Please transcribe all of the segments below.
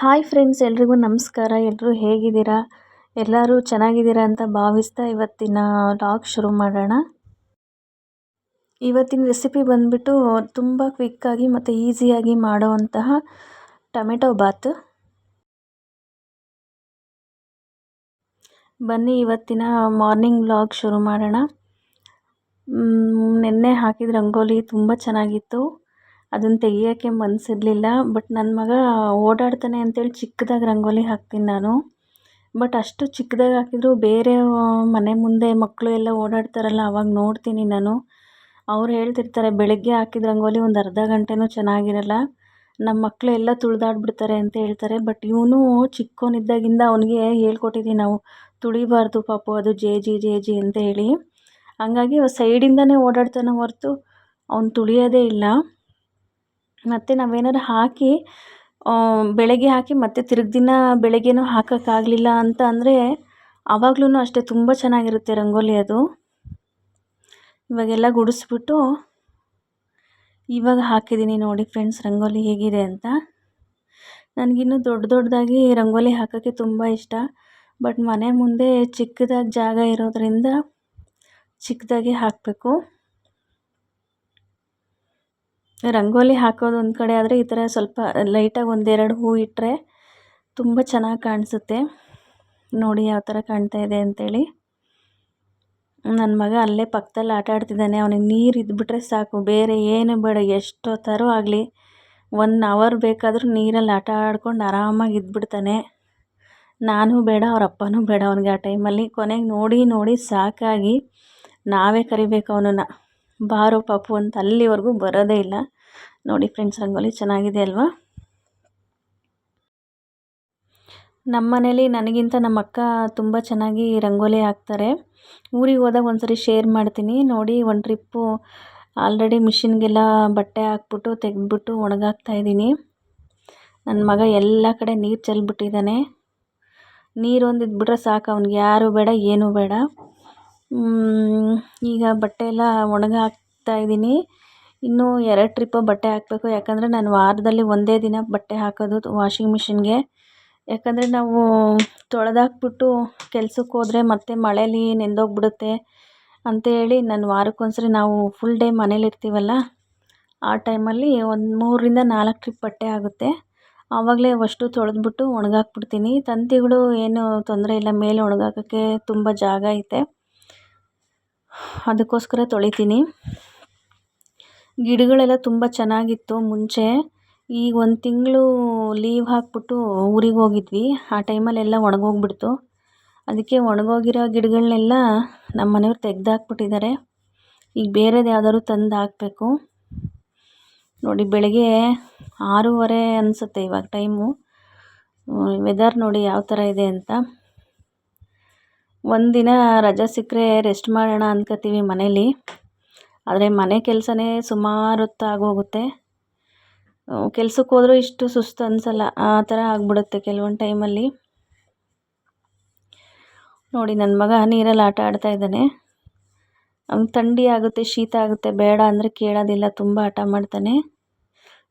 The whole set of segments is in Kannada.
ಹಾಯ್ ಫ್ರೆಂಡ್ಸ್, ಎಲ್ರಿಗೂ ನಮಸ್ಕಾರ. ಎಲ್ಲರೂ ಹೇಗಿದ್ದೀರಾ? ಎಲ್ಲರೂ ಚೆನ್ನಾಗಿದ್ದೀರಾ ಅಂತ ಭಾವಿಸ್ತಾ ಇವತ್ತಿನ ಲಾಗ್ ಶುರು ಮಾಡೋಣ. ಇವತ್ತಿನ ರೆಸಿಪಿ ಬಂದುಬಿಟ್ಟು ತುಂಬ ಕ್ವಿಕ್ಕಾಗಿ ಮತ್ತು ಈಸಿಯಾಗಿ ಮಾಡೋವಂತಹ ಟೊಮೆಟೊ ಬಾತ್. ಬನ್ನಿ ಇವತ್ತಿನ ಮಾರ್ನಿಂಗ್ ವ್ಲಾಗ್ ಶುರು ಮಾಡೋಣ. ನಿನ್ನೆ ಹಾಕಿದ ರಂಗೋಲಿ ತುಂಬ ಚೆನ್ನಾಗಿತ್ತು. ಅದನ್ನು ತೆಗಿಯೋಕ್ಕೆ ಮನಸ್ಸಿರಲಿಲ್ಲ ಬಟ್ ನನ್ನ ಮಗ ಓಡಾಡ್ತಾನೆ ಅಂತೇಳಿ ಚಿಕ್ಕದಾಗಿ ರಂಗೋಲಿ ಹಾಕ್ತೀನಿ ನಾನು. ಬಟ್ ಅಷ್ಟು ಚಿಕ್ಕದಾಗಿ ಹಾಕಿದರೂ ಬೇರೆ ಮನೆ ಮುಂದೆ ಮಕ್ಕಳು ಎಲ್ಲ ಓಡಾಡ್ತಾರಲ್ಲ, ಅವಾಗ ನೋಡ್ತೀನಿ ನಾನು. ಅವ್ರು ಹೇಳ್ತಿರ್ತಾರೆ, ಬೆಳಗ್ಗೆ ಹಾಕಿದ ರಂಗೋಲಿ ಒಂದು ಅರ್ಧ ಗಂಟೆನೂ ಚೆನ್ನಾಗಿರಲ್ಲ. ನಮ್ಮ ಮಕ್ಕಳು ಎಲ್ಲ ತುಳಿದಾಡ್ಬಿಡ್ತಾರೆ ಅಂತ ಹೇಳ್ತಾರೆ. ಬಟ್ ಇವನು ಚಿಕ್ಕವನಿದ್ದಾಗಿಂದ ಅವನಿಗೆ ಹೇಳ್ಕೊಟ್ಟಿದ್ದೀವಿ ನಾವು, ತುಳಿಬಾರ್ದು ಪಾಪು, ಅದು ಜೆ, ಜಿ ಜೆ, ಜಿ ಅಂತ ಹೇಳಿ. ಹಂಗಾಗಿ ಸೈಡಿಂದನೇ ಓಡಾಡ್ತಾನೆ ಹೊರತು, ಅವ್ನು ತುಳಿಯೋದೇ ಇಲ್ಲ. ಮತ್ತು ನಾವೇನಾರು ಹಾಕಿ ಬೆಳಗ್ಗೆ ಹಾಕಿ ಮತ್ತೆ ತಿರ್ಗ ದಿನ ಬೆಳಗ್ಗೆನೂ ಹಾಕೋಕ್ಕಾಗ್ಲಿಲ್ಲ ಅಂತ ಅಂದರೆ ಆವಾಗ್ಲೂ ಅಷ್ಟೇ ತುಂಬ ಚೆನ್ನಾಗಿರುತ್ತೆ ರಂಗೋಲಿ ಅದು. ಇವಾಗೆಲ್ಲ ಗುಡಿಸ್ಬಿಟ್ಟು ಇವಾಗ ಹಾಕಿದ್ದೀನಿ ನೋಡಿ ಫ್ರೆಂಡ್ಸ್ ರಂಗೋಲಿ ಹೇಗಿದೆ ಅಂತ. ನನಗಿನ್ನೂ ದೊಡ್ಡ ದೊಡ್ಡದಾಗಿ ರಂಗೋಲಿ ಹಾಕೋಕ್ಕೆ ತುಂಬ ಇಷ್ಟ. ಬಟ್ ಮನೆ ಮುಂದೆ ಚಿಕ್ಕದಾಗಿ ಜಾಗ ಇರೋದರಿಂದ ಚಿಕ್ಕದಾಗಿ ಹಾಕಬೇಕು. ರಂಗೋಲಿ ಹಾಕೋದು ಒಂದು ಕಡೆ ಆದರೆ ಈ ಥರ ಸ್ವಲ್ಪ ಲೈಟಾಗಿ ಒಂದೆರಡು ಹೂ ಇಟ್ಟರೆ ತುಂಬ ಚೆನ್ನಾಗಿ ಕಾಣಿಸುತ್ತೆ. ನೋಡಿ ಯಾವ ಥರ ಕಾಣ್ತಾ ಇದೆ ಅಂಥೇಳಿ ನನ್ನ ಮಗ ಅಲ್ಲೇ ಪಕ್ಕದಲ್ಲಿ ಆಟ ಆಡ್ತಿದ್ದಾನೆ. ಅವನಿಗೆ ನೀರು ಇದ್ಬಿಟ್ರೆ ಸಾಕು. ಬೇರೆ ಏನು ಬೇಡ. ಎಷ್ಟೊತ್ತಾದ್ರೂ ಆಗಲಿ ಒನ್ ಅವರ್ ಬೇಕಾದರೂ ನೀರಲ್ಲಿ ಆಟ ಆಡ್ಕೊಂಡು ಆರಾಮಾಗಿ ಇದ್ಬಿಡ್ತಾನೆ. ನಾನು ಬೇಡ, ಅವ್ರ ಅಪ್ಪನೂ ಬೇಡ ಅವನಿಗೆ ಆ ಟೈಮಲ್ಲಿ ಕೊನೆಗೆ ನೋಡಿ ನೋಡಿ ಸಾಕಾಗಿ ನಾವೇ ಕರಿಬೇಕು ಅವನನ್ನು. ಬಾರೋ ಪಾಪು ಅಂತ ಅಲ್ಲಿವರೆಗೂ ಬರೋದೇ ಇಲ್ಲ. ನೋಡಿ ಫ್ರೆಂಡ್ಸ್ ರಂಗೋಲಿ ಚೆನ್ನಾಗಿದೆ ಅಲ್ವಾ? ನಮ್ಮ ಮನೇಲಿ ನನಗಿಂತ ನಮ್ಮ ಅಕ್ಕ ತುಂಬ ಚೆನ್ನಾಗಿ ರಂಗೋಲಿ ಹಾಕ್ತಾರೆ. ಊರಿಗೆ ಹೋದಾಗ ಒಂದ್ಸರಿ ಶೇರ್ ಮಾಡ್ತೀನಿ. ನೋಡಿ ಒಂದು ಟ್ರಿಪ್ಪು ಆಲ್ರೆಡಿ ಮಿಷಿನ್ಗೆಲ್ಲ ಬಟ್ಟೆ ಹಾಕ್ಬಿಟ್ಟು, ತೆಗೆದ್ಬಿಟ್ಟು ಒಣಗಾಕ್ತಾ ಇದ್ದೀನಿ. ನನ್ನ ಮಗ ಎಲ್ಲ ಕಡೆ ನೀರು ಚೆಲ್ಬಿಟ್ಟಿದ್ದಾನೆ. ನೀರು ಒಂದು ಇದ್ಬಿಟ್ರೆ ಸಾಕು, ಅವ್ನಿಗೆ ಯಾರೂ ಬೇಡ, ಏನೂ ಬೇಡ. ಈಗ ಬಟ್ಟೆ ಎಲ್ಲ ಒಣಗಾಕ್ತಾ ಇದ್ದೀನಿ. ಇನ್ನೂ ಎರಡು ಟ್ರಿಪ್ ಬಟ್ಟೆ ಹಾಕಬೇಕು. ಯಾಕಂದರೆ ನಾನು ವಾರದಲ್ಲಿ ಒಂದೇ ದಿನ ಬಟ್ಟೆ ಹಾಕೋದು ವಾಷಿಂಗ್ ಮಿಷಿನ್ಗೆ ಯಾಕಂದರೆ ನಾವು ತೊಳೆದಾಕ್ಬಿಟ್ಟು ಕೆಲ್ಸಕ್ಕೆ ಹೋದರೆ ಮತ್ತೆ ಮಳೇಲಿ ನೆಂದೋಗ್ಬಿಡುತ್ತೆ ಅಂತೇಳಿ ನಾನು ವಾರಕ್ಕೊಂದ್ಸರಿ ನಾವು ಫುಲ್ ಡೇ ಮನೇಲಿರ್ತೀವಲ್ಲ ಆ ಟೈಮಲ್ಲಿ ಒಂದು ಮೂರರಿಂದ ನಾಲ್ಕು ಟ್ರಿಪ್ ಬಟ್ಟೆ ಆಗುತ್ತೆ. ಆವಾಗಲೇ ಅಷ್ಟು ತೊಳೆದ್ಬಿಟ್ಟು ಒಣಗಾಕ್ಬಿಡ್ತೀನಿ. ತಂತಿಗಳು ಏನು ತೊಂದರೆ ಇಲ್ಲ, ಮೇಲೆ ಒಣಗಾಕೋಕ್ಕೆ ತುಂಬ ಜಾಗ ಐತೆ. ಅದಕ್ಕೋಸ್ಕರ ತೊಳಿತೀನಿ. ಗಿಡಗಳೆಲ್ಲ ತುಂಬ ಚೆನ್ನಾಗಿತ್ತು. ಮುಂಚೆ ಈಗ ಒಂದು ತಿಂಗಳು ಲೀವ್ ಹಾಕ್ಬಿಟ್ಟು ಊರಿಗೆ ಹೋಗಿದ್ವಿ. ಆ ಟೈಮಲ್ಲೆಲ್ಲ ಒಣಗೋಗ್ಬಿಡ್ತು. ಅದಕ್ಕೆ ಒಣಗೋಗಿರೋ ಗಿಡಗಳನ್ನೆಲ್ಲ ನಮ್ಮ ಮನೆಯವ್ರು ತೆಗ್ದು ಈಗ ಬೇರೆದು ಯಾವ್ದಾದ್ರು ತಂದು ಹಾಕಬೇಕು. ನೋಡಿ, ಬೆಳಗ್ಗೆ ಆರೂವರೆ ಅನಿಸುತ್ತೆ ಇವಾಗ ಟೈಮು ವೆದರ್ ನೋಡಿ ಯಾವ ಥರ ಇದೆ ಅಂತ. ಒಂದಿನ ರಜೆ ಸಿಕ್ಕರೆ ರೆಸ್ಟ್ ಮಾಡೋಣ ಅಂದ್ಕೋತೀವಿ ಮನೇಲಿ. ಆದರೆ ಮನೆ ಕೆಲಸನೇ ಸುಮಾರು ಹೊತ್ತಾಗೋಗುತ್ತೆ ಕೆಲ್ಸಕ್ಕೆ ಹೋದರೂ ಇಷ್ಟು ಸುಸ್ತು ಅನಿಸಲ್ಲ. ಆ ಥರ ಆಗಿಬಿಡುತ್ತೆ ಕೆಲವೊಂದು ಟೈಮಲ್ಲಿ ನೋಡಿ ನನ್ನ ಮಗ ನೀರಲ್ಲಿ ಆಟ ಆಡ್ತಾ ಇದ್ದಾನೆ. ಅವ್ನು ಥಂಡಿ ಆಗುತ್ತೆ, ಶೀತ ಆಗುತ್ತೆ. ಬೇಡ ಅಂದರೆ ಕೇಳೋದಿಲ್ಲ, ತುಂಬ ಆಟ ಮಾಡ್ತಾನೆ.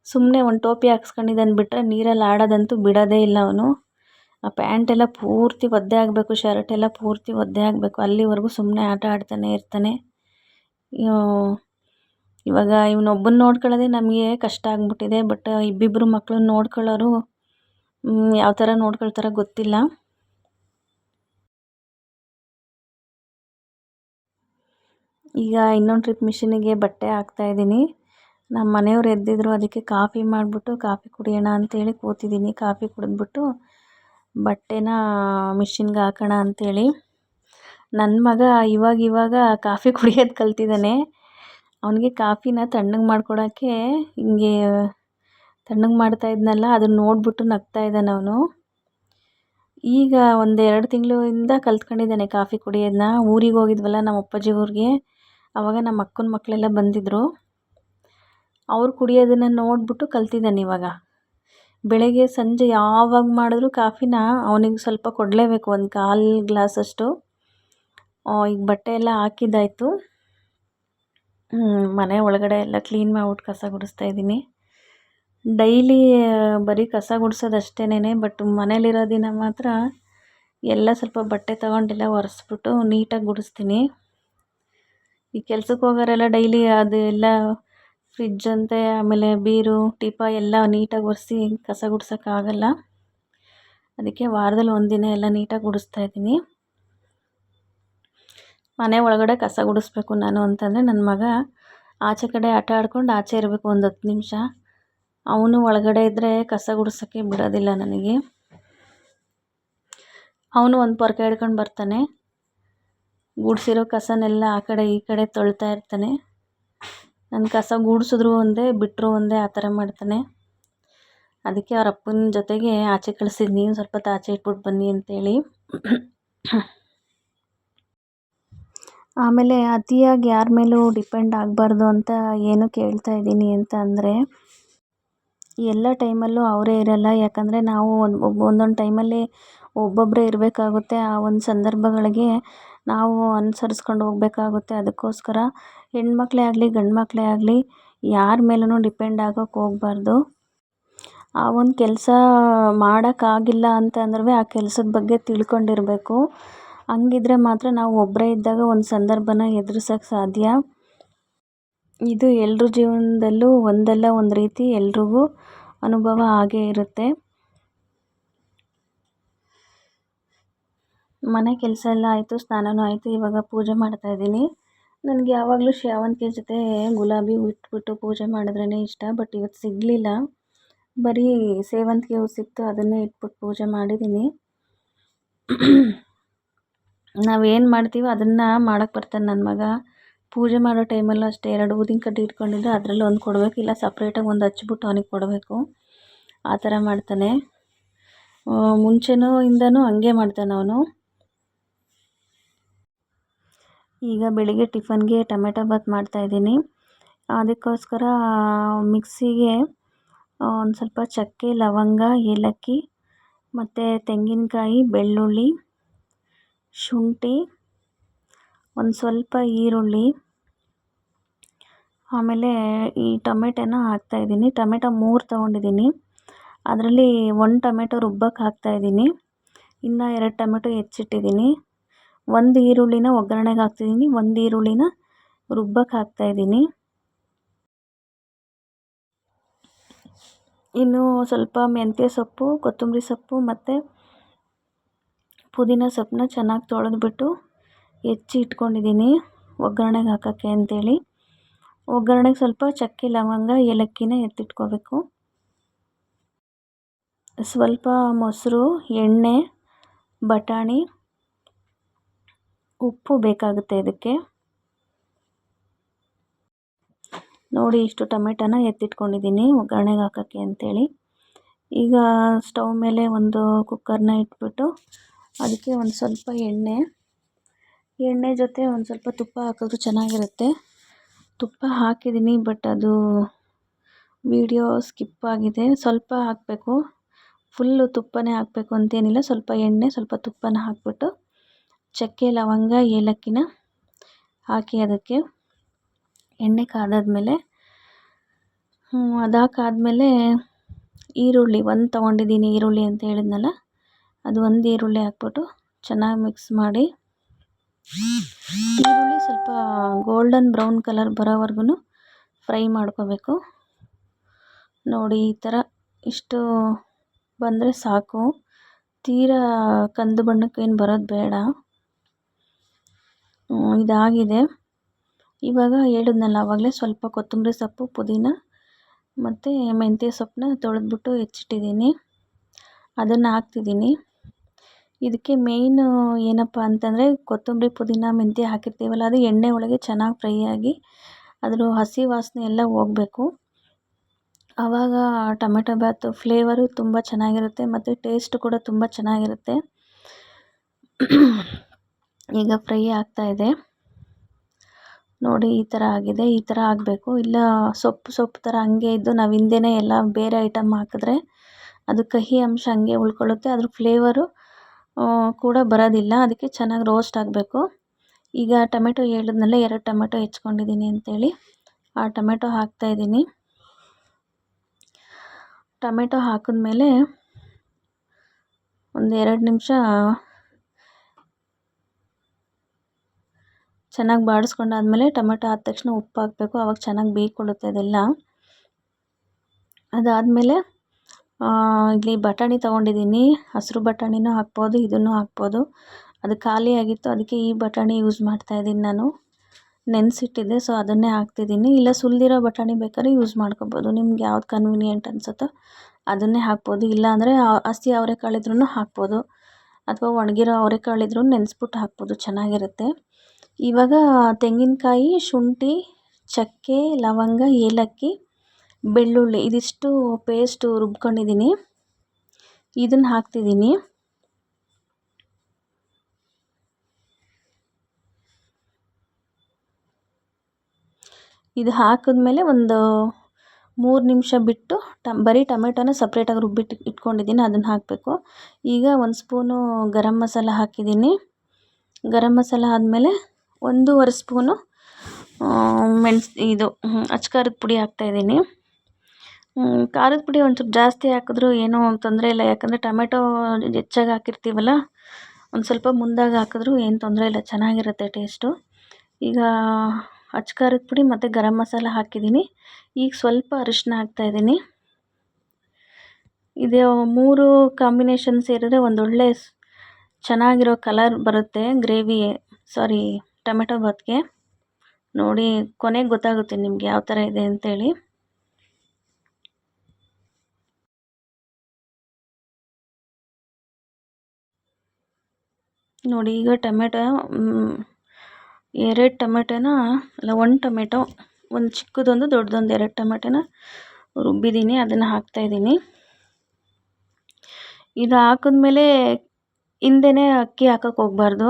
ಸುಮ್ಮನೆ ಒಂದು ಟೋಪಿ ಹಾಕ್ಸ್ಕೊಂಡಿದ್ದಾನೆ ಬಿಟ್ಟರೆ ನೀರಲ್ಲಿ ಆಡೋದಂತೂ ಬಿಡೋದೇ ಇಲ್ಲ ಅವನು. ಆ ಪ್ಯಾಂಟೆಲ್ಲ ಪೂರ್ತಿ ಒದ್ದೆ ಆಗಬೇಕು, ಶರ್ಟ್ ಎಲ್ಲ ಪೂರ್ತಿ ಒದ್ದೆ ಆಗಬೇಕು. ಅಲ್ಲಿವರೆಗೂ ಸುಮ್ಮನೆ ಆಟ ಆಡ್ತಾನೆ ಇರ್ತಾನೆ. ಇವಾಗ ಇವನೊಬ್ಬನ ನೋಡ್ಕೊಳ್ಳೋದೇ ನಮಗೆ ಕಷ್ಟ ಆಗಿಬಿಟ್ಟಿದೆ. ಬಟ್ ಇಬ್ಬಿಬ್ಬರು ಮಕ್ಕಳನ್ನ ನೋಡ್ಕೊಳ್ಳೋರು ಯಾವ ಥರ ನೋಡ್ಕೊಳ್ತಾರೋ ಗೊತ್ತಿಲ್ಲ. ಈಗ ಇನ್ನೊಂದು ಟ್ರಿಪ್ ಮಿಷಿನಿಗೆ ಬಟ್ಟೆ ಹಾಕ್ತಾಯಿದ್ದೀನಿ ನಮ್ಮ ಮನೆಯವ್ರು ಎದ್ದಿದ್ರು ಅದಕ್ಕೆ ಕಾಫಿ ಮಾಡಿಬಿಟ್ಟು, ಕಾಫಿ ಕುಡಿಯೋಣ ಅಂತೇಳಿ ಕೂತಿದ್ದೀನಿ. ಕಾಫಿ ಕುಡಿದ್ಬಿಟ್ಟು ಬಟ್ಟೆನ ಮಿಷಿನ್ಗೆ ಹಾಕೋಣ ಅಂತೇಳಿ. ನನ್ನ ಮಗ ಇವಾಗ ಇವಾಗ ಕಾಫಿ ಕುಡಿಯೋದು ಕಲ್ತಿದ್ದಾನೆ ಅವನಿಗೆ ಕಾಫಿನ ತಣ್ಣಗೆ ಮಾಡ್ಕೊಡೋಕ್ಕೆ ಹಿಂಗೆ ತಣ್ಣಗೆ ಮಾಡ್ತಾ ಇದ್ನಲ್ಲ ಅದನ್ನ ನೋಡಿಬಿಟ್ಟು ನಗ್ತಾ ಇದ್ದಾನೆ ಅವನು. ಈಗ ಒಂದು ಎರಡು ತಿಂಗಳಿಂದ ಕಲ್ತ್ಕೊಂಡಿದ್ದಾನೆ ಕಾಫಿ ಕುಡಿಯೋದನ್ನ ಊರಿಗೆ ಹೋಗಿದ್ವಲ್ಲ ನಮ್ಮ ಅಪ್ಪಾಜಿ ಊರಿಗೆ. ಆವಾಗ ನಮ್ಮ ಅಕ್ಕನ ಮಕ್ಕಳೆಲ್ಲ ಬಂದಿದ್ದರು ಅವ್ರು ಕುಡಿಯೋದನ್ನು ನೋಡಿಬಿಟ್ಟು ಕಲ್ತಿದ್ದಾನೆ ಇವಾಗ. ಬೆಳಗ್ಗೆ ಸಂಜೆ ಯಾವಾಗ ಮಾಡಿದ್ರು ಕಾಫಿನ ಅವನಿಗೆ ಸ್ವಲ್ಪ ಕೊಡಲೇಬೇಕು, ಒಂದು ಕಾಲು ಗ್ಲಾಸಷ್ಟು ಈಗ ಬಟ್ಟೆ ಎಲ್ಲ ಹಾಕಿದ್ದಾಯಿತು. ಮನೆ ಒಳಗಡೆ ಎಲ್ಲ ಕ್ಲೀನ್ ಮಾಡ್ಬಿಟ್ಟು ಕಸ ಗುಡಿಸ್ತಾ ಇದ್ದೀನಿ. ಡೈಲಿ ಬರೀ ಕಸ ಗುಡಿಸೋದಷ್ಟೇನೇ ಬಟ್ ಮನೇಲಿರೋ ದಿನ ಮಾತ್ರ ಎಲ್ಲ ಸ್ವಲ್ಪ ಬಟ್ಟೆ ತಗೊಂಡೆಲ್ಲ ಒರೆಸ್ಬಿಟ್ಟು ನೀಟಾಗಿ ಗುಡಿಸ್ತೀನಿ. ಈ ಕೆಲ್ಸಕ್ಕೆ ಹೋಗೋರೆಲ್ಲ ಡೈಲಿ ಅದು ಎಲ್ಲ ಫ್ರಿಜ್ ಅಂತೆ, ಆಮೇಲೆ ಬೀರು ಟೀಪ ಎಲ್ಲ ನೀಟಾಗಿ ಒರೆಸಿ ಕಸ ಗುಡ್ಸೋಕ್ಕಾಗಲ್ಲ ಅದಕ್ಕೆ ವಾರದಲ್ಲಿ ಒಂದಿನ ಎಲ್ಲ ನೀಟಾಗಿ ಗುಡಿಸ್ತಾ ಇದ್ದೀನಿ. ಮನೆ ಒಳಗಡೆ ಕಸ ಗುಡಿಸ್ಬೇಕು ನಾನು ಅಂತಂದರೆ ನನ್ನ ಮಗ ಆಚೆ ಕಡೆ ಆಟ ಆಡ್ಕೊಂಡು ಆಚೆ ಇರಬೇಕು ಒಂದು ಹತ್ತು ನಿಮಿಷ. ಅವನು ಒಳಗಡೆ ಇದ್ದರೆ ಕಸ ಗುಡಿಸೋಕ್ಕೆ ಬಿಡೋದಿಲ್ಲ ನನಗೆ. ಅವನು ಒಂದು ಪೊರ್ಕೆ ಹಿಡ್ಕೊಂಡು ಬರ್ತಾನೆ. ಗುಡಿಸಿರೋ ಕಸನೆಲ್ಲ ಆ ಕಡೆ ಈ ಕಡೆ ತೊಳ್ತಾ ಇರ್ತಾನೆ. ನಾನು ಕಸ ಗುಡಿಸಿದ್ರು ಒಂದೇ ಬಿಟ್ಟರು ಒಂದೇ, ಆ ಥರ ಮಾಡ್ತಾನೆ. ಅದಕ್ಕೆ ಅವ್ರ ಅಪ್ಪನ ಜೊತೆಗೆ ಆಚೆ ಕಳಿಸಿದ್ನಿ ಸ್ವಲ್ಪ ಹೊತ್ತು ಆಚೆ ಇಟ್ಬಿಟ್ಟು ಬನ್ನಿ ಅಂತೇಳಿ. ಆಮೇಲೆ ಅತಿಯಾಗಿ ಯಾರ ಮೇಲೂ ಡಿಪೆಂಡ್ ಆಗಬಾರ್ದು ಅಂತ ಏನು ಕೇಳ್ತಾ ಇದ್ದೀನಿ ಅಂತ ಅಂದರೆ, ಎಲ್ಲ ಟೈಮಲ್ಲೂ ಅವರೇ ಇರಲ್ಲ. ಯಾಕಂದರೆ ನಾವು ಒಂದು, ಒಂದೊಂದು ಟೈಮಲ್ಲಿ ಒಬ್ಬೊಬ್ಬರೇ ಇರಬೇಕಾಗುತ್ತೆ ಆ ಒಂದು ಸಂದರ್ಭಗಳಿಗೆ. ನಾವು ಅನುಸರಿಸ್ಕೊಂಡು ಹೋಗಬೇಕಾಗುತ್ತೆ. ಅದಕ್ಕೋಸ್ಕರ ಹೆಣ್ಮಕ್ಳೇ ಆಗಲಿ ಗಂಡು ಮಕ್ಕಳೇ ಆಗಲಿ, ಯಾರ ಮೇಲೂ ಡಿಪೆಂಡ್ ಆಗೋಕ್ಕೆ ಹೋಗ್ಬಾರ್ದು. ಆ ಒಂದು ಕೆಲಸ ಮಾಡೋಕ್ಕಾಗಿಲ್ಲ ಅಂತ ಅಂದ್ರೂ ಆ ಕೆಲಸದ ಬಗ್ಗೆ ತಿಳ್ಕೊಂಡಿರಬೇಕು. ಹಂಗಿದ್ರೆ ಮಾತ್ರ ನಾವು ಒಬ್ಬರೇ ಇದ್ದಾಗ ಒಂದು ಸಂದರ್ಭನ ಎದುರಿಸೋಕ್ಕೆ ಸಾಧ್ಯ. ಇದು ಎಲ್ಲರ ಜೀವನದಲ್ಲೂ ಒಂದಲ್ಲ ಒಂದು ರೀತಿ ಎಲ್ರಿಗೂ ಅನುಭವ ಆಗೇ ಇರುತ್ತೆ. ಮನೆ ಕೆಲಸ ಎಲ್ಲ ಆಯಿತು ಸ್ನಾನವೂ ಆಯಿತು, ಇವಾಗ ಪೂಜೆ ಮಾಡ್ತಾ ಇದ್ದೀನಿ. ನನಗೆ ಯಾವಾಗಲೂ ಸೇವಂತಿಗೆ ಜೊತೆ ಗುಲಾಬಿ ಹೂ ಇಟ್ಬಿಟ್ಟು ಪೂಜೆ ಮಾಡಿದ್ರೇ ಇಷ್ಟ, ಬಟ್ ಇವತ್ತು ಸಿಗಲಿಲ್ಲ. ಬರೀ ಸೇವಂತಿಗೆ ಹೂ ಸಿಕ್ತು ಅದನ್ನೇ ಇಟ್ಬಿಟ್ಟು ಪೂಜೆ ಮಾಡಿದ್ದೀನಿ. ನಾವೇನು ಮಾಡ್ತೀವೋ ಅದನ್ನು ಮಾಡೋಕ್ಕೆ ಬರ್ತಾನೆ ನನ್ನ ಮಗ. ಪೂಜೆ ಮಾಡೋ ಟೈಮಲ್ಲೂ ಅಷ್ಟೇ, ಎರಡು ಊದಿನ ಕಡ್ಡಿ ಇಟ್ಕೊಂಡಿದ್ರೆ ಅದರಲ್ಲಿ ಒಂದು ಕೊಡಬೇಕು, ಇಲ್ಲ ಸಪ್ರೇಟಾಗಿ ಒಂದು ಹಚ್ಬಿಟ್ಟು ಅವನಿಗೆ ಕೊಡಬೇಕು. ಆ ಥರ ಮಾಡ್ತಾನೆ. ಮುಂಚೆನೂ ಇಂದನೂ ಹಂಗೆ ಮಾಡ್ತಾನೆ ಅವನು. ಈಗ ಬೆಳಿಗ್ಗೆ ಟಿಫನ್ಗೆ ಟೊಮೆಟೊ ಬಾತ್ ಮಾಡ್ತಾಯಿದ್ದೀನಿ ಅದಕ್ಕೋಸ್ಕರ, ಮಿಕ್ಸಿಗೆ ಒಂದು ಸ್ವಲ್ಪ ಚಕ್ಕೆ, ಲವಂಗ, ಏಲಕ್ಕಿ, ಮತ್ತು ತೆಂಗಿನಕಾಯಿ, ಬೆಳ್ಳುಳ್ಳಿ, ಶುಂಠಿ, ಒಂದು ಸ್ವಲ್ಪ ಈರುಳ್ಳಿ, ಆಮೇಲೆ ಈ ಟೊಮೆಟೊನ ಹಾಕ್ತಾಯಿದ್ದೀನಿ ಟೊಮೆಟೊ ಮೂರು ತೊಗೊಂಡಿದ್ದೀನಿ. ಅದರಲ್ಲಿ ಒಂದು ಟೊಮೆಟೊ ರುಬ್ಬಕ್ಕೆ ಹಾಕ್ತಾಯಿದ್ದೀನಿ ಇನ್ನು ಎರಡು ಟೊಮೆಟೊ ಹೆಚ್ಚಿಟ್ಟಿದ್ದೀನಿ. ಒಂದು ಈರುಳ್ಳಿನ ಒಗ್ಗರಣೆಗೆ ಹಾಕ್ತಿದ್ದೀನಿ ಒಂದು ಈರುಳ್ಳಿನ ರುಬ್ಬಕ್ಕೆ ಹಾಕ್ತಾಯಿದ್ದೀನಿ ಇನ್ನು ಸ್ವಲ್ಪ ಮೆಂತ್ಯ ಸೊಪ್ಪು, ಕೊತ್ತಂಬರಿ ಸೊಪ್ಪು ಮತ್ತು ಪುದೀನ ಸೊಪ್ಪನ್ನ ಚೆನ್ನಾಗಿ ತೊಳೆದ್ಬಿಟ್ಟು ಹೆಚ್ಚಿ ಇಟ್ಕೊಂಡಿದ್ದೀನಿ ಒಗ್ಗರಣೆಗೆ ಹಾಕೋಕ್ಕೆ ಅಂತೇಳಿ. ಒಗ್ಗರಣೆಗೆ ಸ್ವಲ್ಪ ಚಕ್ಕೆ ಲವಂಗ, ಏಲಕ್ಕಿನ ಎತ್ತಿಟ್ಕೋಬೇಕು. ಸ್ವಲ್ಪ ಮೊಸರು, ಎಣ್ಣೆ, ಬಟಾಣಿ ಉಪ್ಪು ಬೇಕಾಗುತ್ತೆ ಇದಕ್ಕೆ. ನೋಡಿ ಇಷ್ಟು ಟೊಮೆಟೊನ ಎತ್ತಿಟ್ಕೊಂಡಿದ್ದೀನಿ ಒಗ್ಗರಣೆಗೆ ಹಾಕೋಕ್ಕೆ ಅಂಥೇಳಿ ಈಗ ಸ್ಟವ್ ಮೇಲೆ ಒಂದು ಕುಕ್ಕರ್ನ ಇಟ್ಬಿಟ್ಟು ಅದಕ್ಕೆ ಒಂದು ಸ್ವಲ್ಪ ಎಣ್ಣೆ. ಎಣ್ಣೆ ಜೊತೆ ಒಂದು ಸ್ವಲ್ಪ ತುಪ್ಪ ಹಾಕಿದ್ರು ಚೆನ್ನಾಗಿರುತ್ತೆ. ತುಪ್ಪ ಹಾಕಿದ್ದೀನಿ ಬಟ್ ಅದು ವಿಡಿಯೋ ಸ್ಕಿಪ್ ಆಗಿದೆ. ಸ್ವಲ್ಪ ಹಾಕಬೇಕು. ಫುಲ್ಲು ತುಪ್ಪನೇ ಹಾಕಬೇಕು ಅಂತೇನಿಲ್ಲ. ಸ್ವಲ್ಪ ಎಣ್ಣೆ, ಸ್ವಲ್ಪ ತುಪ್ಪನ ಹಾಕಿಬಿಟ್ಟು ಚಕ್ಕೆ, ಲವಂಗ, ಏಲಕ್ಕಿನ ಹಾಕಿ ಅದಕ್ಕೆ ಎಣ್ಣೆ ಕಾದಾದಮೇಲೆ ಅದಾಕಾದಮೇಲೆ ಈರುಳ್ಳಿ, ಒಂದು ತೊಗೊಂಡಿದ್ದೀನಿ ಈರುಳ್ಳಿ ಅಂತ ಹೇಳಿದ್ನಲ್ಲ, ಅದು ಒಂದು ಈರುಳ್ಳಿ ಹಾಕ್ಬಿಟ್ಟು ಚೆನ್ನಾಗಿ ಮಿಕ್ಸ್ ಮಾಡಿ, ಈರುಳ್ಳಿ ಸ್ವಲ್ಪ ಗೋಲ್ಡನ್ ಬ್ರೌನ್ ಕಲರ್ ಬರೋವರೆಗೂ ಫ್ರೈ ಮಾಡ್ಕೋಬೇಕು. ನೋಡಿ, ಈ ಥರ ಇಷ್ಟು ಬಂದರೆ ಸಾಕು. ತೀರಾ ಕಂದು ಬಣ್ಣಕ್ಕೇನು ಬರೋದು ಬೇಡ. ಇದಾಗಿದೆ. ಇವಾಗ ಹೇಳಿದ್ನಲ್ಲ ಆವಾಗಲೇ ಸ್ವಲ್ಪ ಕೊತ್ತಂಬರಿ ಸೊಪ್ಪು, ಪುದೀನ ಮತ್ತು ಮೆಂತ್ಯ ಸೊಪ್ಪನ್ನ ತೊಳೆದ್ಬಿಟ್ಟು ಹೆಚ್ಚಿಟ್ಟಿದ್ದೀನಿ. ಅದನ್ನು ಹಾಕ್ತಿದ್ದೀನಿ. ಇದಕ್ಕೆ ಮೇಯ್ನು ಏನಪ್ಪ ಅಂತಂದರೆ, ಕೊತ್ತಂಬರಿ, ಪುದೀನ, ಮೆಂತ್ಯ ಹಾಕಿರ್ತೀವಲ್ಲ, ಅದು ಎಣ್ಣೆ ಒಳಗೆ ಚೆನ್ನಾಗಿ ಫ್ರೈ ಆಗಿ ಅದರ ಹಸಿ ವಾಸನೆ ಎಲ್ಲ ಹೋಗಬೇಕು. ಆವಾಗ ಟೊಮೆಟೊ ಬಾತು ಫ್ಲೇವರು ತುಂಬ ಚೆನ್ನಾಗಿರುತ್ತೆ, ಮತ್ತು ಟೇಸ್ಟ್ ಕೂಡ ತುಂಬ ಚೆನ್ನಾಗಿರುತ್ತೆ. ಈಗ ಫ್ರೈ ಆಗ್ತಾ ಇದೆ. ನೋಡಿ, ಈ ಥರ ಆಗಿದೆ, ಈ ಥರ ಆಗಬೇಕು. ಇಲ್ಲ, ಸೊಪ್ಪು ಸೊಪ್ಪು ಥರ ಹಂಗೆ ಇದ್ದು ನಾವು ಹಿಂದೆನೇ ಎಲ್ಲ ಬೇರೆ ಐಟಮ್ ಹಾಕಿದ್ರೆ ಅದು ಕಹಿ ಅಂಶ ಹಂಗೆ ಉಳ್ಕೊಳ್ಳುತ್ತೆ. ಅದ್ರ ಫ್ಲೇವರು ಕೂಡ ಬರೋದಿಲ್ಲ. ಅದಕ್ಕೆ ಚೆನ್ನಾಗಿ ರೋಸ್ಟ್ ಆಗಬೇಕು. ಈಗ ಟೊಮೆಟೊ ಹೇಳಿದ್ನಲ್ಲ, ಎರಡು ಟೊಮೆಟೊ ಹೆಚ್ಕೊಂಡಿದ್ದೀನಿ ಅಂತೇಳಿ. ಆ ಟೊಮೆಟೊ ಹಾಕ್ತಾ ಇದ್ದೀನಿ. ಟೊಮೆಟೊ ಹಾಕಿದ್ಮೇಲೆ ಒಂದು ಎರಡು ನಿಮಿಷ ಚೆನ್ನಾಗಿ ಬಾಡಿಸ್ಕೊಂಡಾದ್ಮೇಲೆ ಟೊಮೆಟೊ ಆದ ತಕ್ಷಣ ಉಪ್ಪು ಹಾಕಬೇಕು. ಆವಾಗ ಚೆನ್ನಾಗಿ ಬೇಯ್ಕೊಳ್ಳುತ್ತೆ ಅದೆಲ್ಲ. ಅದಾದಮೇಲೆ ಇಲ್ಲಿ ಬಟಾಣಿ ತೊಗೊಂಡಿದ್ದೀನಿ. ಹಸಿರು ಬಟಾಣಿನೂ ಹಾಕ್ಬೋದು, ಇದನ್ನು ಹಾಕ್ಬೋದು. ಅದು ಖಾಲಿ ಆಗಿತ್ತು, ಅದಕ್ಕೆ ಈ ಬಟಾಣಿ ಯೂಸ್ ಮಾಡ್ತಾ ಇದ್ದೀನಿ ನಾನು. ನೆನೆಸಿಟ್ಟಿದ್ದೆ, ಸೊ ಅದನ್ನೇ ಹಾಕ್ತಿದ್ದೀನಿ. ಇಲ್ಲ, ಸುಲಿದಿರೋ ಬಟಾಣಿ ಬೇಕಾದ್ರೆ ಯೂಸ್ ಮಾಡ್ಕೊಬೋದು. ನಿಮ್ಗೆ ಯಾವ್ದು ಕನ್ವೀನಿಯೆಂಟ್ ಅನಿಸುತ್ತೋ ಅದನ್ನೇ ಹಾಕ್ಬೋದು. ಇಲ್ಲಾಂದರೆ ಹಸಿ ಅವರೆಕಾಳಿದ್ರೂ ಹಾಕ್ಬೋದು. ಅಥವಾ ಒಣಗಿರೋ ಅವರೆಕಾಳಿದ್ರೂ ನೆನೆಸ್ಬಿಟ್ಟು ಹಾಕ್ಬೋದು. ಚೆನ್ನಾಗಿರುತ್ತೆ. ಇವಾಗ ತೆಂಗಿನಕಾಯಿ, ಶುಂಠಿ, ಚಕ್ಕೆ, ಲವಂಗ, ಏಲಕ್ಕಿ, ಬೆಳ್ಳುಳ್ಳಿ ಇದಿಷ್ಟು ಪೇಸ್ಟು ರುಬ್ಕೊಂಡಿದ್ದೀನಿ. ಇದನ್ನ ಹಾಕ್ತಿದ್ದೀನಿ. ಇದು ಹಾಕಿದ್ಮೇಲೆ ಒಂದು ಮೂರು ನಿಮಿಷ ಬಿಟ್ಟು ಟಮ್, ಬರೀ ಟೊಮೆಟೊನ ಸಪ್ರೇಟಾಗಿ ರುಬ್ಬಿಟ್ಟು ಇಟ್ಕೊಂಡಿದ್ದೀನಿ, ಅದನ್ನು ಹಾಕಬೇಕು. ಈಗ ಒಂದು ಸ್ಪೂನು ಗರಂ ಮಸಾಲ ಹಾಕಿದ್ದೀನಿ. ಗರಂ ಮಸಾಲ ಆದಮೇಲೆ ಒಂದೂವರೆ ಸ್ಪೂನು ಮೆಣ್ಸು, ಇದು ಅಚ್ಕಾರದ ಪುಡಿ ಹಾಕ್ತಾಯಿದ್ದೀನಿ ಖಾರದ ಪುಡಿ ಸ್ವಲ್ಪ ಜಾಸ್ತಿ ಹಾಕಿದ್ರೂ ಏನೂ ತೊಂದರೆ ಇಲ್ಲ. ಯಾಕಂದರೆ ಟೊಮೆಟೊ ಹೆಚ್ಚಾಗಿ ಹಾಕಿರ್ತೀವಲ್ಲ, ಒಂದು ಸ್ವಲ್ಪ ಮುಂದಾಗಿ ಹಾಕಿದ್ರೂ ಏನು ತೊಂದರೆ ಇಲ್ಲ. ಚೆನ್ನಾಗಿರುತ್ತೆ ಟೇಸ್ಟು. ಈಗ ಅಚ್ಚ ಖಾರದ ಪುಡಿ ಮತ್ತು ಗರಂ ಮಸಾಲ ಹಾಕಿದ್ದೀನಿ. ಈಗ ಸ್ವಲ್ಪ ಅರಿಶಿನ ಹಾಕ್ತಾಯಿದ್ದೀನಿ ಇದು ಮೂರು ಕಾಂಬಿನೇಷನ್ ಸೇರಿದ್ರೆ ಒಂದೊಳ್ಳೆ ಚೆನ್ನಾಗಿರೋ ಕಲರ್ ಬರುತ್ತೆ ಗ್ರೇವಿ ಸಾರಿ ಟೊಮೆಟೊ ಬಾತ್ಗೆ ನೋಡಿ, ಕೊನೆಗೆ ಗೊತ್ತಾಗುತ್ತೆ ನಿಮಗೆ ಯಾವ ಥರ ಇದೆ ಅಂತೇಳಿ. ನೋಡಿ, ಈಗ ಟೊಮೆಟೊ ಎರಡು ಟೊಮೆಟೊನ, ಅಲ್ಲ, ಒಂದು ಟೊಮೆಟೊ, ಒಂದು ಚಿಕ್ಕದೊಂದು ದೊಡ್ಡದೊಂದು ಎರಡು ಟೊಮೆಟೊನ ರುಬ್ಬಿದ್ದೀನಿ, ಅದನ್ನು ಹಾಕ್ತಾಯಿದ್ದೀನಿ ಇದು ಹಾಕಿದ್ಮೇಲೆ ಹಿಂದೆನೇ ಅಕ್ಕಿ ಹಾಕೋಕ್ಕೆ ಹೋಗ್ಬಾರ್ದು.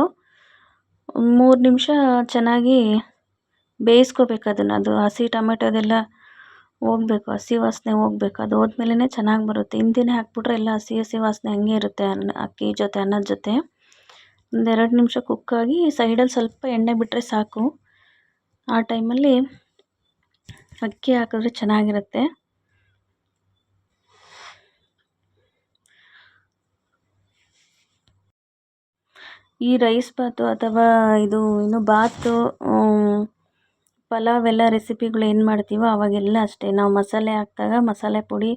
ಮೂರು ನಿಮಿಷ ಚೆನ್ನಾಗಿ ಬೇಯಿಸ್ಕೋಬೇಕು ಅದನ್ನು. ಅದು ಹಸಿ ಟೊಮೆಟೊದೆಲ್ಲ ಹೋಗ್ಬೇಕು, ಹಸಿ ವಾಸನೆ ಹೋಗ್ಬೇಕು. ಅದು ಹೋದ್ಮೇಲೆ ಚೆನ್ನಾಗಿ ಬರುತ್ತೆ. ಹಿಂದಿನೇ ಹಾಕ್ಬಿಟ್ರೆ ಎಲ್ಲ ಹಸಿ ಹಸಿ ವಾಸನೆ ಹಂಗೆ ಇರುತ್ತೆ ಅನ್ನ, ಅಕ್ಕಿ ಜೊತೆ, ಅನ್ನದ ಜೊತೆ. ಒಂದೆರಡು ನಿಮಿಷ ಕುಕ್ಕಾಗಿ ಸೈಡಲ್ಲಿ ಸ್ವಲ್ಪ ಎಣ್ಣೆ ಬಿಟ್ಟರೆ ಸಾಕು. ಆ ಟೈಮಲ್ಲಿ ಅಕ್ಕಿ ಹಾಕಿದ್ರೆ ಚೆನ್ನಾಗಿರುತ್ತೆ. ಈ ರೈಸ್ ಬಾತು ಅಥವಾ ಇದು ಏನು ಬಾತು ಪಲಾವ್ ಎಲ್ಲ ರೆಸಿಪಿಗಳು ಏನು ಮಾಡ್ತೀವೋ ಅವಾಗೆಲ್ಲ ಅಷ್ಟೇ. ನಾವು ಮಸಾಲೆ ಹಾಕಿದಾಗ ಮಸಾಲೆ ಪುಡಿ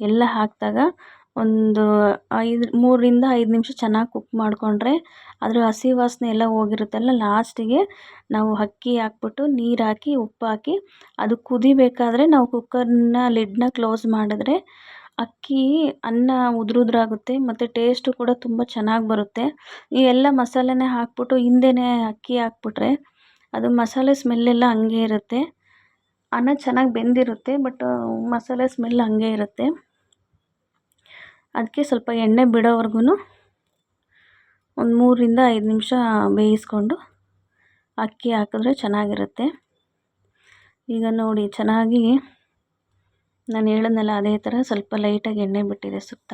ಎಲ್ಲ ಹಾಕಿದಾಗ ಒಂದು ಐದು ಮೂರರಿಂದ ಐದು ನಿಮಿಷ ಚೆನ್ನಾಗಿ ಕುಕ್ ಮಾಡಿಕೊಂಡ್ರೆ ಅದರ ಹಸಿ ವಾಸನೆ ಎಲ್ಲ ಹೋಗಿರುತ್ತಲ್ಲ, ಲಾಸ್ಟಿಗೆ ನಾವು ಅಕ್ಕಿ ಹಾಕ್ಬಿಟ್ಟು ನೀರು ಹಾಕಿ, ಉಪ್ಪು ಹಾಕಿ, ಅದು ಕುದಿಬೇಕಾದ್ರೆ ನಾವು ಕುಕ್ಕರ್ನ ಲಿಡ್ಡನ್ನ ಕ್ಲೋಸ್ ಮಾಡಿದ್ರೆ ಅಕ್ಕಿ, ಅನ್ನ ಉದುರುದ್ರಾಗುತ್ತೆ, ಮತ್ತು ಟೇಸ್ಟು ಕೂಡ ತುಂಬ ಚೆನ್ನಾಗಿ ಬರುತ್ತೆ. ಈ ಎಲ್ಲ ಮಸಾಲೆನೇ ಹಾಕ್ಬಿಟ್ಟು ಹಿಂದೆನೆ ಅಕ್ಕಿ ಹಾಕ್ಬಿಟ್ರೆ ಅದು ಮಸಾಲೆ ಸ್ಮೆಲ್ಲೆಲ್ಲ ಹಂಗೆ ಇರುತ್ತೆ. ಅನ್ನ ಚೆನ್ನಾಗಿ ಬೆಂದಿರುತ್ತೆ ಬಟ್ ಮಸಾಲೆ ಸ್ಮೆಲ್ ಹಂಗೆ ಇರುತ್ತೆ. ಅದಕ್ಕೆ ಸ್ವಲ್ಪ ಎಣ್ಣೆ ಬಿಡೋವರೆಗೂ ಒಂದು ಮೂರರಿಂದ ಐದು ನಿಮಿಷ ಬೇಯಿಸ್ಕೊಂಡು ಅಕ್ಕಿ ಹಾಕಿದ್ರೆ ಚೆನ್ನಾಗಿರುತ್ತೆ. ಈಗ ನೋಡಿ, ಚೆನ್ನಾಗಿ ನಾನು ಹೇಳಿದ್ನಲ್ಲ, ಅದೇ ಥರ ಸ್ವಲ್ಪ ಲೈಟಾಗಿ ಎಣ್ಣೆ ಬಿಟ್ಟಿದೆ ಸುತ್ತ.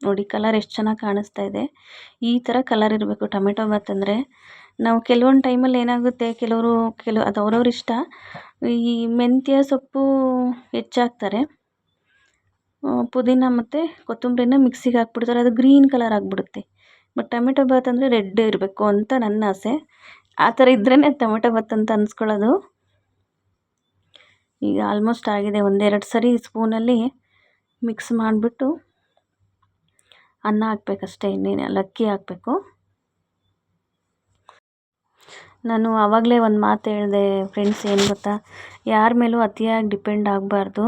ನೋಡಿ, ಕಲರ್ ಎಷ್ಟು ಚೆನ್ನಾಗಿ ಕಾಣಿಸ್ತಾ ಇದೆ. ಈ ಥರ ಕಲರ್ ಇರಬೇಕು. ಟೊಮೆಟೊ ಬಾತ್ ಅಂದರೆ ನಾವು ಕೆಲವೊಂದು ಟೈಮಲ್ಲಿ ಏನಾಗುತ್ತೆ, ಕೆಲವರು ಕೆಲವು ಅದು ಅವ್ರವ್ರ ಇಷ್ಟ. ಈ ಮೆಂತ್ಯ ಸೊಪ್ಪು ಹೆಚ್ಚಾಕ್ತಾರೆ ಪುದೀನ ಮತ್ತು ಕೊತ್ತಂಬರಿನ ಮಿಕ್ಸಿಗೆ ಹಾಕ್ಬಿಡ್ತಾರೆ. ಅದು ಗ್ರೀನ್ ಕಲರ್ ಆಗಿಬಿಡುತ್ತೆ. ಬಟ್ ಟೊಮೆಟೊ ಬಾತ್ ಅಂದರೆ ರೆಡ್ ಇರಬೇಕು ಅಂತ ನನ್ನ ಆಸೆ. ಆ ಥರ ಇದ್ರೇ ಟೊಮೆಟೊ ಬಾತ್ ಅಂತ ಅನ್ಸ್ಕೊಳ್ಳೋದು. ಈಗ ಆಲ್ಮೋಸ್ಟ್ ಆಗಿದೆ. ಒಂದೆರಡು ಸರಿ ಸ್ಪೂನಲ್ಲಿ ಮಿಕ್ಸ್ ಮಾಡಿಬಿಟ್ಟು ಅನ್ನ ಹಾಕ್ಬೇಕಷ್ಟೇ, ಇನ್ನೇನು ಅಕ್ಕಿ ಹಾಕಬೇಕು. ನಾನು ಆವಾಗಲೇ ಒಂದು ಮಾತು ಹೇಳಿದೆ ಫ್ರೆಂಡ್ಸ್ ಏನು ಗೊತ್ತಾ? ಯಾರ ಮೇಲೂ ಅತಿಯಾಗಿ ಡಿಪೆಂಡ್ ಆಗಬಾರ್ದು.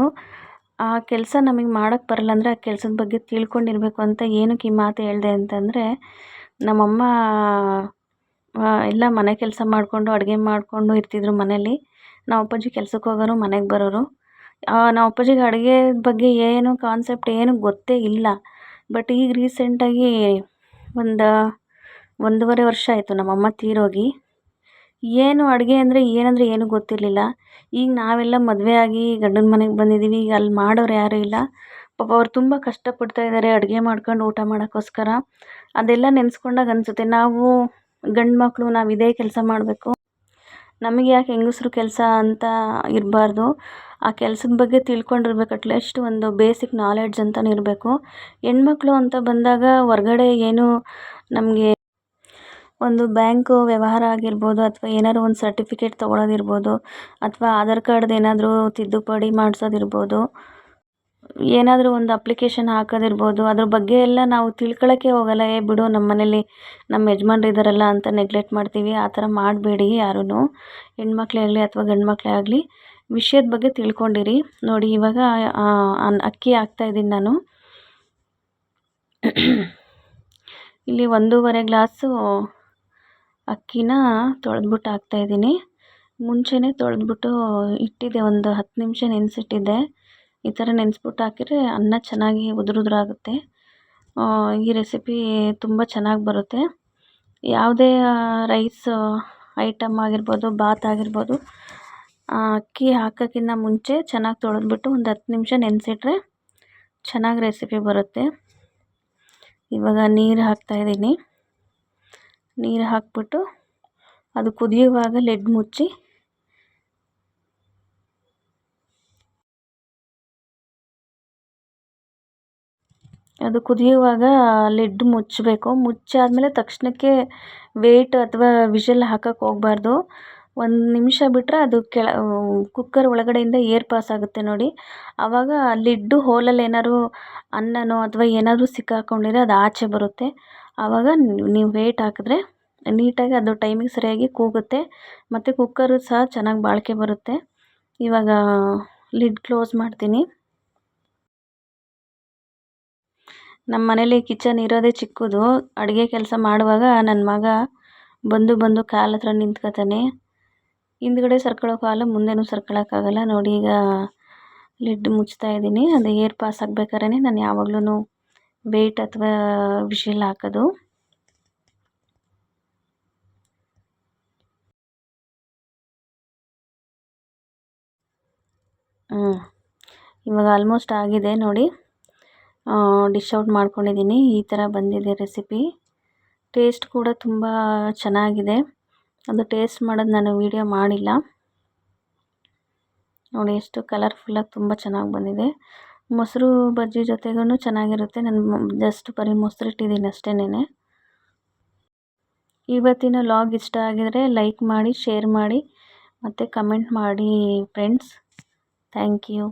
ಆ ಕೆಲಸ ನಮಗೆ ಮಾಡೋಕ್ಕೆ ಬರಲ್ಲ ಅಂದರೆ ಆ ಕೆಲಸದ ಬಗ್ಗೆ ತಿಳ್ಕೊಂಡಿರಬೇಕು ಅಂತ ಏನಕ್ಕೆ ಈ ಮಾತು ಹೇಳಿದೆ ಅಂತಂದರೆ, ನಮ್ಮಮ್ಮ ಎಲ್ಲ ಮನೆ ಕೆಲಸ ಮಾಡಿಕೊಂಡು, ಅಡುಗೆ ಮಾಡಿಕೊಂಡು ಇರ್ತಿದ್ರು ಮನೇಲಿ. ನಮ್ಮ ಅಪ್ಪಾಜಿ ಕೆಲ್ಸಕ್ಕೆ ಹೋಗೋರು, ಮನೆಗೆ ಬರೋರು. ನಮ್ಮ ಅಪ್ಪಾಜಿಗೆ ಅಡುಗೆ ಬಗ್ಗೆ ಏನು ಕಾನ್ಸೆಪ್ಟ್ ಏನು ಗೊತ್ತೇ ಇಲ್ಲ. ಬಟ್ ಈಗ ರೀಸೆಂಟಾಗಿ ಒಂದು, ಒಂದೂವರೆ ವರ್ಷ ಆಯಿತು ನಮ್ಮಮ್ಮ ತೀರೋಗಿ. ಏನು ಅಡುಗೆ ಅಂದರೆ ಏನಂದರೆ ಏನೂ ಗೊತ್ತಿರಲಿಲ್ಲ. ಈಗ ನಾವೆಲ್ಲ ಮದುವೆ ಆಗಿ ಗಂಡನ ಮನೆಗೆ ಬಂದಿದ್ದೀವಿ ಈಗ ಅಲ್ಲಿ ಮಾಡೋರು ಯಾರೂ ಇಲ್ಲ. ಪಾಪ ಅವ್ರು ತುಂಬ ಕಷ್ಟಪಡ್ತಾ ಇದ್ದಾರೆ ಅಡುಗೆ ಮಾಡ್ಕೊಂಡು ಊಟ ಮಾಡೋಕ್ಕೋಸ್ಕರ. ಅದೆಲ್ಲ ನೆನೆಸ್ಕೊಂಡಾಗ ಅನಿಸುತ್ತೆ, ನಾವು ಗಂಡು ಮಕ್ಕಳು ನಾವು ಇದೇ ಕೆಲಸ ಮಾಡಬೇಕು. ನಮಗೆ ಯಾಕೆ ಹೆಂಗಸ್ರು ಕೆಲಸ ಅಂತ ಇರಬಾರ್ದು? ಆ ಕೆಲ್ಸದ ಬಗ್ಗೆ ತಿಳ್ಕೊಂಡಿರ್ಬೇಕು ಅಟ್ಲೀಸ್ಟ್ ಒಂದು ಬೇಸಿಕ್ ನಾಲೆಡ್ಜ್ ಅಂತಲೂ ಇರಬೇಕು. ಹೆಣ್ಮಕ್ಳು ಅಂತ ಬಂದಾಗ ಹೊರ್ಗಡೆ ಏನು ನಮಗೆ ಒಂದು ಬ್ಯಾಂಕು ವ್ಯವಹಾರ ಆಗಿರ್ಬೋದು ಅಥವಾ ಏನಾದ್ರು ಒಂದು ಸರ್ಟಿಫಿಕೇಟ್ ತೊಗೊಳೋದಿರ್ಬೋದು ಅಥವಾ ಆಧಾರ್ ಕಾರ್ಡ್ದು ಏನಾದರೂ ತಿದ್ದುಪಡಿ ಮಾಡಿಸೋದಿರ್ಬೋದು. ಏನಾದರೂ ಒಂದು ಅಪ್ಲಿಕೇಶನ್ ಹಾಕೋದಿರ್ಬೋದು. ಅದ್ರ ಬಗ್ಗೆ ಎಲ್ಲ ನಾವು ತಿಳ್ಕೊಳ್ಳೋಕ್ಕೆ ಹೋಗಲ್ಲ. ಏ ಬಿಡು, ನಮ್ಮ ಮನೇಲಿ ನಮ್ಮ ಯಜಮಾನ್ರು ಇದ್ದಾರಲ್ಲ ಅಂತ ನೆಗ್ಲೆಕ್ಟ್ ಮಾಡ್ತೀವಿ. ಆ ಥರ ಮಾಡಬೇಡಿ ಯಾರೂ ಹೆಣ್ಮಕ್ಳೇ ಆಗಲಿ ಅಥವಾ ಗಂಡು ಮಕ್ಕಳೇ ಆಗಲಿ, ವಿಷಯದ ಬಗ್ಗೆ ತಿಳ್ಕೊಂಡಿರಿ. ನೋಡಿ, ಇವಾಗ ಅಕ್ಕಿ ಹಾಕ್ತಾಯಿದ್ದೀನಿ ನಾನು. ಇಲ್ಲಿ ಒಂದೂವರೆ ಗ್ಲಾಸು ಅಕ್ಕಿನ ತೊಳೆದ್ಬಿಟ್ಟು ಹಾಕ್ತಾಯಿದ್ದೀನಿ ಮುಂಚೆನೇ ತೊಳೆದ್ಬಿಟ್ಟು ಇಟ್ಟಿದ್ದೆ, ಒಂದು ಹತ್ತು ನಿಮಿಷ ನೆನೆಸಿಟ್ಟಿದ್ದೆ. ಈ ಥರ ನೆನೆಸ್ಬಿಟ್ಟು ಹಾಕಿದ್ರೆ ಅನ್ನ ಚೆನ್ನಾಗಿ ಉದುರು ಉದುರಾಗುತ್ತೆ ಈ ರೆಸಿಪಿ ತುಂಬ ಚೆನ್ನಾಗಿ ಬರುತ್ತೆ. ಯಾವುದೇ ರೈಸ್ ಐಟಮ್ ಆಗಿರ್ಬೋದು, ಬಾತ್ ಆಗಿರ್ಬೋದು ಅಕ್ಕಿ ಹಾಕೋಕ್ಕಿಂತ ಮುಂಚೆ ಚೆನ್ನಾಗಿ ತೊಳೆದ್ಬಿಟ್ಟು ಒಂದು ಹತ್ತು ನಿಮಿಷ ನೆನೆಸಿಟ್ರೆ ಚೆನ್ನಾಗಿ ರೆಸಿಪಿ ಬರುತ್ತೆ. ಇವಾಗ ನೀರು ಹಾಕ್ತಾಯಿದ್ದೀನಿ ನೀರು ಹಾಕ್ಬಿಟ್ಟು ಅದು ಕುದಿಯುವಾಗ ಲೆಡ್ ಮುಚ್ಚಿ ಅದು ಕುದಿಯುವಾಗ ಲಿಡ್ ಮುಚ್ಚಬೇಕು. ಮುಚ್ಚಾದಮೇಲೆ ತಕ್ಷಣಕ್ಕೆ ವೇಟ್ ಅಥವಾ ವಿಶಲ್ ಹಾಕಕ್ಕೆ ಹೋಗ್ಬಾರ್ದು. ಒಂದು ನಿಮಿಷ ಬಿಟ್ಟರೆ ಅದು ಕೆಳ ಕುಕ್ಕರ್ ಒಳಗಡೆಯಿಂದ ಏರ್ ಪಾಸ್ ಆಗುತ್ತೆ ನೋಡಿ. ಆವಾಗ ಲಿಡ್ಡು ಹೋಲಲ್ಲಿ ಏನಾದ್ರು ಅನ್ನನೋ ಅಥವಾ ಏನಾದರೂ ಸಿಕ್ಕಾಕೊಂಡಿದ್ರೆ ಅದು ಆಚೆ ಬರುತ್ತೆ. ಆವಾಗ ನೀವು ವೇಟ್ ಹಾಕಿದ್ರೆ ನೀಟಾಗಿ ಅದು ಟೈಮಿಗೆ ಸರಿಯಾಗಿ ಕೂಗುತ್ತೆ. ಮತ್ತು ಕುಕ್ಕರು ಸಹ ಚೆನ್ನಾಗಿ ಬಾಳಿಕೆ ಬರುತ್ತೆ. ಇವಾಗ ಲಿಡ್ ಕ್ಲೋಸ್ ಮಾಡ್ತೀನಿ. ನಮ್ಮ ಮನೇಲಿ ಕಿಚನ್ ಇರೋದೇ ಚಿಕ್ಕದು. ಅಡುಗೆ ಕೆಲಸ ಮಾಡುವಾಗ ನನ್ನ ಮಗ ಬಂದು ಬಂದು ಕಾಲು ಹತ್ರ ನಿಂತ್ಕೋತಾನೆ. ಹಿಂದ್ಗಡೆ ಸರ್ಕೊಳ್ಳೋ ಕಾಲು, ಮುಂದೆನೂ ಸರ್ಕೊಳ್ಳೋಕ್ಕಾಗಲ್ಲ ನೋಡಿ ಈಗ ಲಿಡ್ ಮುಚ್ತಾ ಇದ್ದೀನಿ. ಅದು ಏರ್ ಪಾಸ್ ಆಗ್ಬೇಕಾದ್ರೆ ನಾನು ಯಾವಾಗ್ಲೂ ವೇಟ್ ಅಥವಾ ವಿಷಲ್ ಹಾಕೋದು. ಹ್ಞೂ ಇವಾಗ ಆಲ್ಮೋಸ್ಟ್ ಆಗಿದೆ ನೋಡಿ. ಡಿಶ್ ಔಟ್ ಮಾಡ್ಕೊಂಡಿದ್ದೀನಿ ಈ ಥರ ಬಂದಿದೆ ರೆಸಿಪಿ ಟೇಸ್ಟ್ ಕೂಡ ತುಂಬ ಚೆನ್ನಾಗಿದೆ. ಅದು ಟೇಸ್ಟ್ ಮಾಡೋದು ನಾನು ವೀಡಿಯೋ ಮಾಡಿಲ್ಲ. ನೋಡಿ, ಎಷ್ಟು ಕಲರ್ಫುಲ್ಲಾಗಿ ತುಂಬ ಚೆನ್ನಾಗಿ ಬಂದಿದೆ. ಮೊಸರು ಬಜ್ಜಿ ಜೊತೆಗೂ ಚೆನ್ನಾಗಿರುತ್ತೆ. ನಾನು ಜಸ್ಟ್ ಬರೀ ಮೊಸರು ಇಟ್ಟಿದ್ದೀನಿ ಅಷ್ಟೇನೆ ಇವತ್ತಿನ ಲಾಗ್ ಇಷ್ಟ ಆಗಿದರೆ ಲೈಕ್ ಮಾಡಿ ಶೇರ್ ಮಾಡಿ, ಮತ್ತು ಕಮೆಂಟ್ ಮಾಡಿ ಫ್ರೆಂಡ್ಸ್ ಥ್ಯಾಂಕ್ ಯು